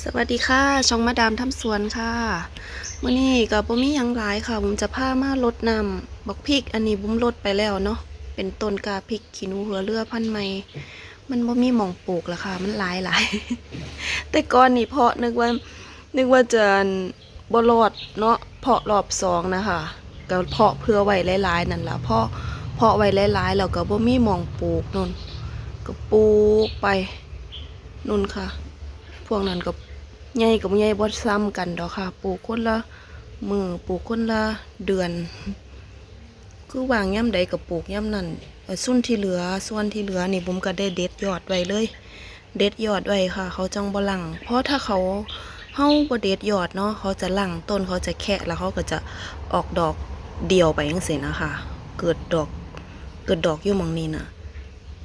สวัสดีค่ะ ช่องมาดามทำสวนค่ะมื่อนี้กับบุมียังหลายค่ะผมจะพามาลดน้ำบักพริก อันนี้บุ้มลดไปแล้วเนาะเป็นต้นกาพริกขี้นูหัวเรือพันธุ์ใหม่มันบ่มีหม่องปลูกแล้วค่ะ มันหลายหลายแต่ก่อนนี่เพาะนึกว่า นึกว่าจะบ่รอดเนาะเพาะรอบสองนะคะก็เพาะเพื่อไว้หลายๆนั่นละเพาะเพาะไว้หลายๆแล้วก็บ่มีหม่องปลูกนู่นก็ปลูกไปนู่นค่ะ วกนั้นก็ใหญ่กับใหญ่บ่ซ้ำกันดอกค่ะ ปลูกคนละมือปลูกคนละเดือน คือวางย่ำใดกับปลูกย่ำนั้นส่วนที่เหลือส่วนที่เหลือนี่ผมก็ได้เด็ดยอดไว้เลย เด็ดยอดไว้ค่ะ เขาจังบลังเพราะถ้าเขาเฮาบ่เด็ดยอดเนาะเขาจะหลังต้นเขาจะแคะแล้วเขาก็จะออกดอกเดียวไปจังซี่นะคะเกิดดอกเกิดดอกอยู่มองนี้นะ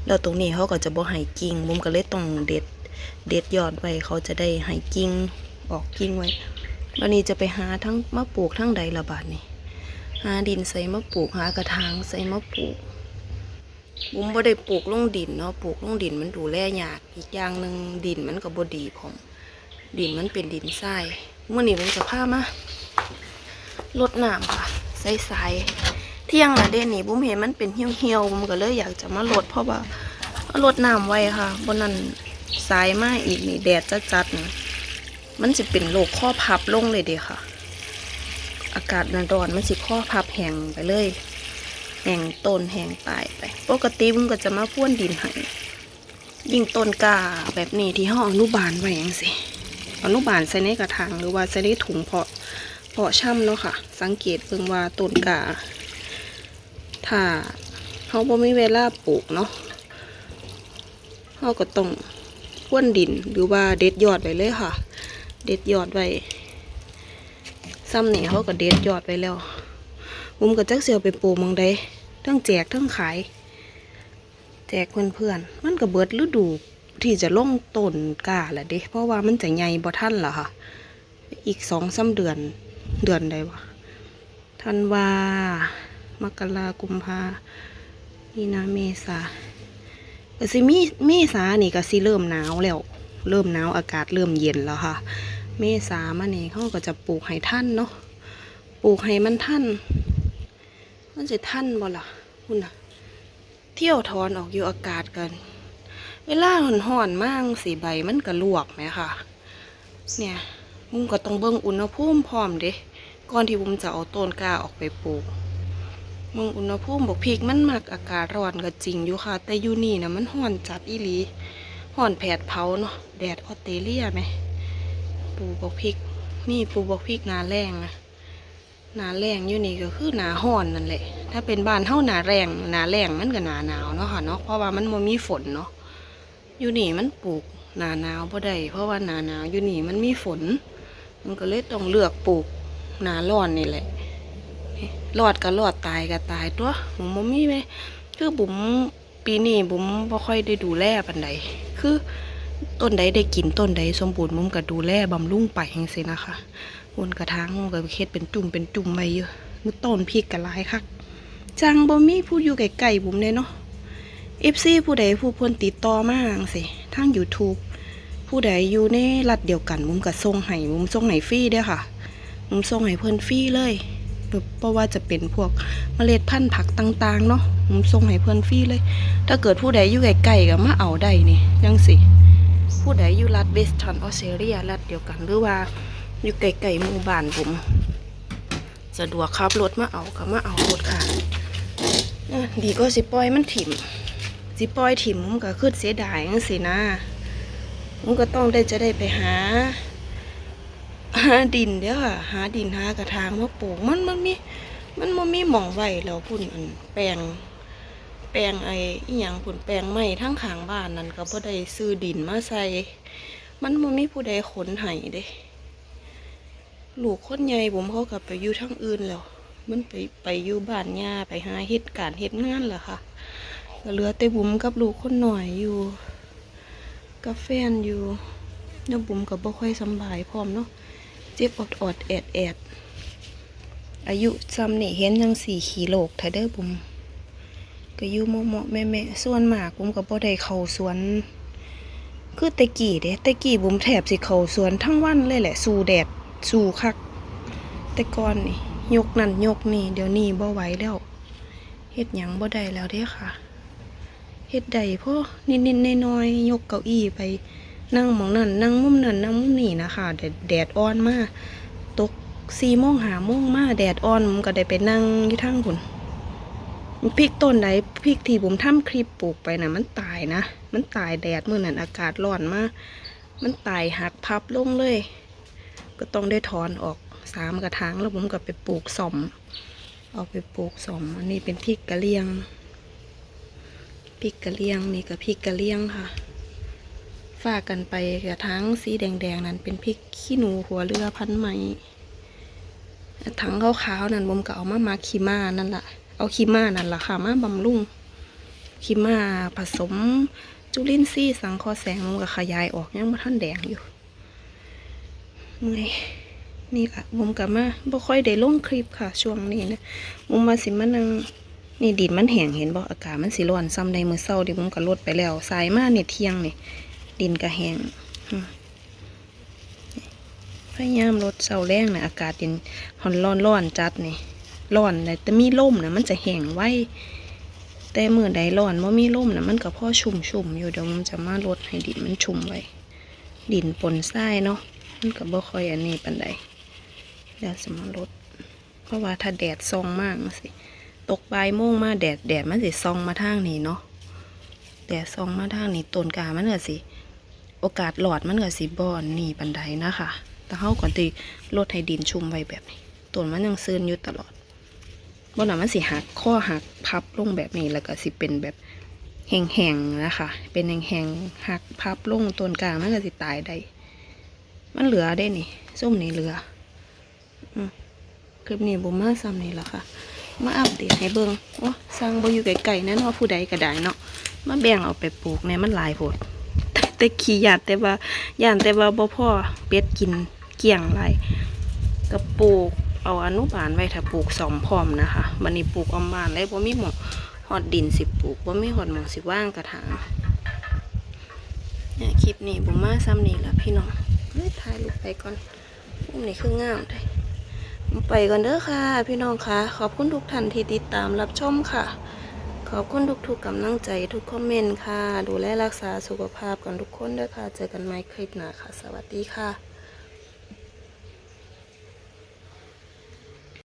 แล้วตรงนี้เขาก็จะบ่ให้กิ่งผมก็เลยต้องเด็ด เด็ดยอดไว้เขาจะได้ให้กิ่งออกกิ่งไว้วันนี้จะไปหาทั้งมะปลูกทั้งใดละบาทนี่หาดินใส่มะปลูกหากระถางใส่มะปลูกบุ้มบ่ได้ปลูกลงดินเนาะปลูกลงดินมันดูแลยากอีกอย่างหนึ่งดินมันก็บ่ดีผมดินมันเป็นดินทรายเมื่อนี้ผมจะพามาลดน้ำค่ะใส่สายเที่ยงละเด่นนี่บุ้มเห็นมันเป็นเหี่ยวๆบุมก็เลยอยากจะมาลดเพราะว่าลดน้ำไว้ค่ะบนนั้น สายมาอีกนี่แดดจัดๆนี่มันจะเป็นโรคข้อพับลงเลยเดีค่ะ อากาศนร้อนมันสิข้อพับแห้งไปเลย แห้งต้นแห้งตายไป ปกติมันก็จะมาพ่วนดินให้ยิ่งต้นกาแบบนี้ที่ห้องอนุบาลไว้ยังสิอนุบาลใส่ในกระถางหรือว่าใส่ในถุงเพาะเพาะช่ำเนาะค่ะ สังเกตเบิ่งว่าต้นกาถ้าเขาบ่มีเวลาปลูกเนาะเราก็ต้อง พ่วนดินหรือว่าเด็ดยอดไว้เลยค่ะ เด็ดยอดไว้ซ้ำเนี่ยเขาก็เด็ดยอดไว้แล้วผมก็จักเสียวไปปลูกมองใดทั้งแจกทั้งขาย แจกเพื่อนๆมันก็เบิดฤดูที่จะลงต้นกาแหละเด้เพราะว่ามันจะใหญ่บ่ทันล่ะค่ะ อีกสองสาเดือนเดือนใดวะธันวามกรากุมภามีนาเมษา ก็สิมีเมษานี่ก็สิเริ่มหนาวแล้ว เริ่มหนาวอากาศเริ่มเย็นแล้วค่ะ เมษามานี่เขาก็จะปลูกให้ท่านเนาะปลูกให้มันท่านมันจะท่านบ่ล่ะคุณนะเที่ยวถอนออกอยู่อากาศกันเวลาห่อนๆมากสีใบมันก็ลวกไหมค่ะ เนี่ยมุมก็ต้องเบิ่งอุณหภูมิพร้อมเด้ก่อนที่มุมจะเอาต้นกล้าออกไปปลูก มืองอุณหภูมิบอกพริกมันมักอากาศร้อนก็จริงอยู่ค่ะ แต่อยู่นี่นะมันร้อนจัดอีหลีร้อนแผดเผาเนาะแดดออสเตรเลียไหมปลูกบอกพริกนี่ปลูกบอกพริกนาแรงนะนาแรงอยู่นี่ก็คือหนาร้อนนั่นแหละ ถ้าเป็นบ้านเท่าหนาแรงหนาแรงมันก็หนาหนาวเนาะค่ะเนาะเพราะว่ามันบ่มีฝนเนาะอยู่นี่มันปลูกหนาหนาวบ่ได้เพราะว่าหนาหนาวอยู่นี่มันมีฝน มันก็เลยต้องเลือกปลูกหนาร้อนนี่แหละ รอดก็รอดตายก็ตายตัวผมบ่มีไหมคือบุ๋มปีนี้บุ๋มบ่ค่อยได้ดูแลปานใดคือต้นใดได้กินต้นใดสมบูรณ์บุ๋มก็ดูแลบำรุงไปจังซี่นะคะบนกระถางผมก็เฮ็ดเป็นจุ่มเป็นจุ่มไว้อยู่มือต้นพริกก็หลายคักจังบ่มีผู้อยู่ไกลๆบุ๋มเลยเนาะ FC ผู้ใดผู้เพิ่นติดต่อมาจังซี่ทาง YouTube ผู้ใดอยู่ในรัฐเดียวกันบุ๋มก็ส่งให้บุ๋มส่งให้ฟรีเด้อค่ะบุ๋มส่งให้เพิ่นฟรีเลย เพราะว่าจะเป็นพวกเมล็ดพันธุ์ผักต่างๆ เนาะผมส่งให้เพื่อนฟรีเลย ถ้าเกิดผู้ใดอยู่ไกลๆก็มาเอาได้นี่ยังสิ ผู้ใดอยู่รัฐเวสตันออสเตรเลียรัฐเดียวกันหรือว่าอยู่ไกลๆหมู่บ้านผม สะดวกขับรถมาเอาก็มาเอารถค่ะดีก็สิปล่อยมันถิ่มสิปล่อยถิ่มผมก็ขึ้นเสียดายจังสินะผมก็ต้องได้จะได้ไปหา หาดินเด้อค่ะ หาดินหากระถางมาปลูกมันมันมี มันมันมีหมองไว้แล้วพุ่นอันแปลง แปลงไอ้อีหยังพุ่นแปลงไม้ทั้งขางบ้านนั่นก็บ่ได้ซื้อดินมาใส่ มันบ่มีผู้ใดขนให้เด้ลูกคนใหญ่ผมเขากลับไปอยู่ทางอื่นแล้ว มันไปไปอยู่บ้านย่าไปหาเฮ็ดการเฮ็ดงานแล้วค่ะก็เหลือแต่บุ๋มกับลูกคนหน่อยอยู่กับแฟนอยู่แล้วบุ๋มก็บ่ค่อยสบายพร้อมเนาะ เจ็บอดอดแอดแอดอายุซ้ำนี่เห็นยังสี่ขีโลกไทเด้อบุมก็อยู่เหมาะๆแม่แม่ส่วนมากผมก็บ่ได้เข้าสวน คือตะกี้เด้ตะกี้บุ๋มแถบสิเขาสวนทั้งวันเลยแหละ สู่แดด สู่คัก แต่ก่อนนี่ยกนั่นยกนี่ เดี๋ยวนี้บ่ไหวแล้วเฮ็ดหยังบ่ได้แล้วเด้ค่ะเฮ็ดได้พอนิดๆน้อยๆยกเก้าอี้ไป นั่งมองนั่นนั่งมุมนั่นนั่งมุมนี่นะคะแดดแดดอ่อนมากตกสี่โมงหาโมงมาแดดอ่อนมก็ได้ไปนั่งอยู่ทั้งผุนพริกต้นใดพริกที่ผมทำคลิปปลูกไปนะมันตายนะ มันตายแดดเมื่อนั้นอากาศร้อนมาก มันตายหักพับลงเลย ก็ต้องได้ถอนออกสามกระถางแล้วผมก็ไปปลูกสมเอาไปปลูกสมอันนี้เป็นพริกกะเหรียงพริกกะเหรียงนี่ก็พริกกะเหรียงค่ะ ฝากกันไปกระทั้งสีแดงๆ นั้นเป็นพริกขี้หนูหัวเรือพันไหมถังขาวๆนั่นผมก็เอามามาคีมานั่นแหละเอาคีมานั่นแหละค่ะมาบำรุงคีมาผสมจุลินทรีย์สังเคราะห์แสงผมก็ขยายออกยังมาท่านแดงอยู่เมื่อยนี่ค่ะผมกับมาบ่ค่อยได้ลงคลิปค่ะ ช่วงนี้นะผมมาสิมานังนี่ดินมันแห้งเห็นบ่อากาศมันสิร้อนซ้ำในมือเศร้าดิผมก็ลดไปแล้วสายมาเนี่ยเที่ยงนี่ ดินก็แหงพยายามลดเสาแรงนะอากาศเย็นหอนร้อนร้อนจัดนี่ร้อนเลยแต่มีลมนะมันจะแห้งไวแต่เมื่อใดร้อนว่ามีลมนะมันก็พ่อชุ่มชุ่มอยู่เดี๋ยวมันจะมาลดให้ดินมันชุ่มไว้ ดินปนทรายเนาะมันก็บ่ค่อยอันนี้ปันใดเดี๋ยวจะมาลดเพราะว่าถ้าแดดส่องมากสิตกบ่ายโมงมาแดดแดดมันสิส่องมาทางนี้เนาะแดดส่องมาทางนี้ต้นกามันก็สิ โอกาสหลอดมันก็สิบอนนี่ปันไดนะคะแต่เฮาก่อนตีลดให้ดินชุ่มไว้แบบนี้ต้นมันยังซื่นอยู่ตลอดบนน่ะมันสิหักข้อหักพับลงแบบนี้แล้วก็สิเป็นแบบแห้งๆนะคะ เป็นแห้งๆหักพับลงต้นกลางมันก็สิตายได้มันเหลือได้นี่ส้มนี่เหลืออืมคลิปนี้บุมมาซ้ำนี่แหละค่ะ มาอัปเดตให้เบิ่งโอ้สร้างบ่อยู่ไกลๆนั่นว่าผู้ใดก็ได้เนาะมาแบ่งเอาไปปลูกเนี่ยมันหลายโพด แต่ขี้ยานแต่ว่าหยานแต่ว่าบ่พ่อเป็ดกินเกลี้ยงไรก็ปลูกเอาอนุบาลไว้ถ้าปลูกสอมพร้อมนะคะบันนี้ปลูกออมบานเลยบ่มีหมองหอดดินสิปลูกบ่มีหอดหมองสิว่างกระถางเนี่ยคลิปนี้บ่มาซ้ำนี่ละพี่น้องเฮ้ยถ่ายรูปไปก่อนมุมนี้คืองามได้ไปก่อนเด้อค่ะ พี่น้องค่ะ ขอบคุณทุกท่านที่ติดตามรับชมค่ะ ขอบคุณทุกๆกำลังใจทุกคอมเมนต์ค่ะ ดูแลรักษาสุขภาพกันทุกคนด้วยค่ะ เจอกันใหม่คลิปหน้าค่ะ สวัสดีค่ะ